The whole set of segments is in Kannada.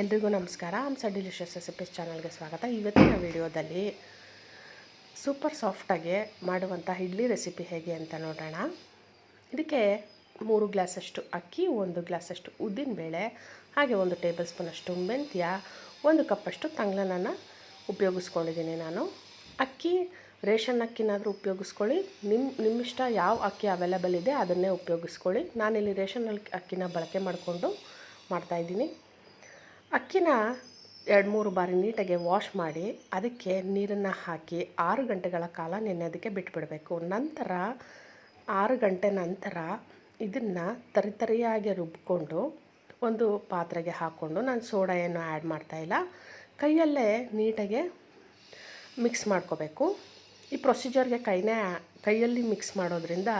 ಎಲ್ರಿಗೂ ನಮಸ್ಕಾರ. ಹಂಸ ಡಿಲಿಷಿಯಸ್ ರೆಸಿಪೀಸ್ ಚಾನಲ್ಗೆ ಸ್ವಾಗತ. ಇವತ್ತಿನ ವಿಡಿಯೋದಲ್ಲಿ ಸೂಪರ್ ಸಾಫ್ಟಾಗಿ ಮಾಡುವಂಥ ಇಡ್ಲಿ ರೆಸಿಪಿ ಹೇಗೆ ಅಂತ ನೋಡೋಣ. ಇದಕ್ಕೆ ಮೂರು ಗ್ಲಾಸಷ್ಟು ಅಕ್ಕಿ, ಒಂದು ಗ್ಲಾಸಷ್ಟು ಉದ್ದಿನಬೇಳೆ ಹಾಗೆ ಒಂದು ಟೇಬಲ್ ಸ್ಪೂನಷ್ಟು ಮೆಂತ್ಯ, ಒಂದು ಕಪ್ಪಷ್ಟು ತಂಗ್ಳನನ್ನು ಉಪಯೋಗಿಸ್ಕೊಂಡಿದ್ದೀನಿ ನಾನು. ಅಕ್ಕಿ, ರೇಷನ್ ಅಕ್ಕಿನಾದರೂ ಉಪಯೋಗಿಸ್ಕೊಳ್ಳಿ. ನಿಮ್ಮ ನಿಮ್ಮಿಷ್ಟ ಯಾವ ಅಕ್ಕಿ ಅವೈಲೇಬಲ್ ಇದೆ ಅದನ್ನೇ ಉಪಯೋಗಿಸ್ಕೊಳ್ಳಿ. ನಾನಿಲ್ಲಿ ರೇಷನ್ ಅಕ್ಕಿನ ಬಳಕೆ ಮಾಡಿಕೊಂಡು ಮಾಡ್ತಾಯಿದ್ದೀನಿ ಅಕ್ಕಿನ ಎರಡು ಮೂರು ಬಾರಿ ನೀಟಾಗಿ ವಾಶ್ ಮಾಡಿ ಅದಕ್ಕೆ ನೀರನ್ನು ಹಾಕಿ ಆರು ಗಂಟೆಗಳ ಕಾಲ ನೆನೆಯೋದಕ್ಕೆ ಬಿಟ್ಬಿಡಬೇಕು. ನಂತರ ಆರು ಗಂಟೆ ನಂತರ ಇದನ್ನು ತರಿತರಿಯಾಗಿ ರುಬ್ಕೊಂಡು ಒಂದು ಪಾತ್ರೆಗೆ ಹಾಕ್ಕೊಂಡು ನಾನು ಸೋಡಾ ಏನು ಆ್ಯಡ್ ಮಾಡ್ತಾಯಿಲ್ಲ ಕೈಯಲ್ಲೇ ನೀಟಾಗಿ ಮಿಕ್ಸ್ ಮಾಡ್ಕೋಬೇಕು. ಈ ಪ್ರೊಸೀಜರ್ಗೆ ಕೈನೇ ಕೈಯಲ್ಲಿ ಮಿಕ್ಸ್ ಮಾಡೋದ್ರಿಂದ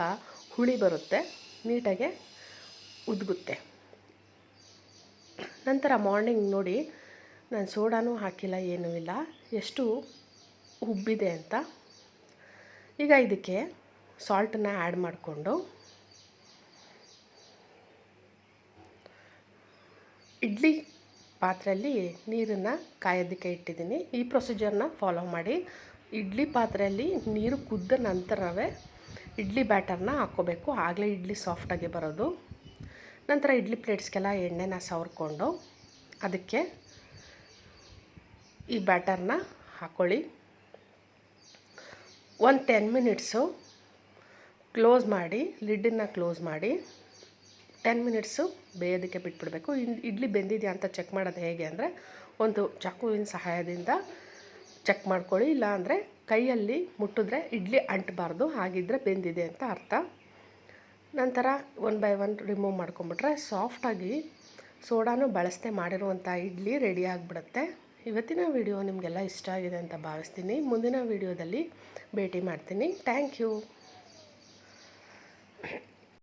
ಹುಳಿ ಬರುತ್ತೆ, ನೀಟಾಗೆ ಉದ್ಗುತ್ತೆ. ನಂತರ ಮಾರ್ನಿಂಗ್ ನೋಡಿ, ನಾನು ಸೋಡಾನೂ ಹಾಕಿಲ್ಲ, ಏನೂ ಇಲ್ಲ. ಎಷ್ಟು ಉಬ್ಬಿದೆ ಅಂತ. ಈಗ ಇದಕ್ಕೆ ಸಾಲ್ಟನ್ನ ಆ್ಯಡ್ ಮಾಡಿಕೊಂಡು, ಇಡ್ಲಿ ಪಾತ್ರೆಯಲ್ಲಿ ನೀರನ್ನು ಕಾಯೋದಕ್ಕೆ ಇಟ್ಟಿದ್ದೀನಿ. ಈ ಪ್ರೊಸೀಜರ್ನ ಫಾಲೋ ಮಾಡಿ. ಇಡ್ಲಿ ಪಾತ್ರೆಯಲ್ಲಿ ನೀರು ಕುದ್ದ ನಂತರವೇ ಇಡ್ಲಿ ಬ್ಯಾಟರ್ನ ಹಾಕ್ಕೋಬೇಕು. ಆಗಲೇ ಇಡ್ಲಿ ಸಾಫ್ಟಾಗಿ ಬರೋದು. ನಂತರ ಇಡ್ಲಿ ಪ್ಲೇಟ್ಸ್ಗೆಲ್ಲ ಎಣ್ಣೆನ ಸವರ್ಕೊಂಡು ಅದಕ್ಕೆ ಈ ಬ್ಯಾಟರ್ನ ಹಾಕ್ಕೊಳ್ಳಿ ಒಂದು ಟೆನ್ ಮಿನಿಟ್ಸು ಕ್ಲೋಸ್ ಮಾಡಿ, ಲಿಡ್ಡನ್ನು ಕ್ಲೋಸ್ ಮಾಡಿ, ಟೆನ್ ಮಿನಿಟ್ಸು ಬೇಯೋದಕ್ಕೆ ಬಿಟ್ಬಿಡಬೇಕು. ಇಡ್ಲಿ ಬೆಂದಿದೆಯಾ ಅಂತ ಚೆಕ್ ಮಾಡೋದು ಹೇಗೆ ಅಂದರೆ ಒಂದು ಚಾಕುವಿನ ಸಹಾಯದಿಂದ ಚೆಕ್ ಮಾಡ್ಕೊಳ್ಳಿ. ಇಲ್ಲಾಂದರೆ ಕೈಯಲ್ಲಿ ಮುಟ್ಟಿದ್ರೆ ಇಡ್ಲಿ ಅಂಟಬಾರ್ದು ಹಾಗಿದ್ದರೆ ಬೆಂದಿದೆ ಅಂತ ಅರ್ಥ. ನಂತರ ಒನ್ ಬೈ ಒನ್ ರಿಮೂವ್ ಮಾಡ್ಕೊಂಬಿಟ್ರೆ ಸಾಫ್ಟಾಗಿ ಸೋಡಾನು ಬಳಸದೆ ಮಾಡಿರುವಂಥ ಇಡ್ಲಿ ರೆಡಿ ಆಗಿಬಿಡುತ್ತೆ. ಇವತ್ತಿನ ವಿಡಿಯೋ ನಿಮಗೆಲ್ಲ ಇಷ್ಟ ಆಗಿದೆ ಅಂತ ಭಾವಿಸ್ತೀನಿ. ಮುಂದಿನ ವಿಡಿಯೋದಲ್ಲಿ ಭೇಟಿ ಮಾಡ್ತೀನಿ. Thank you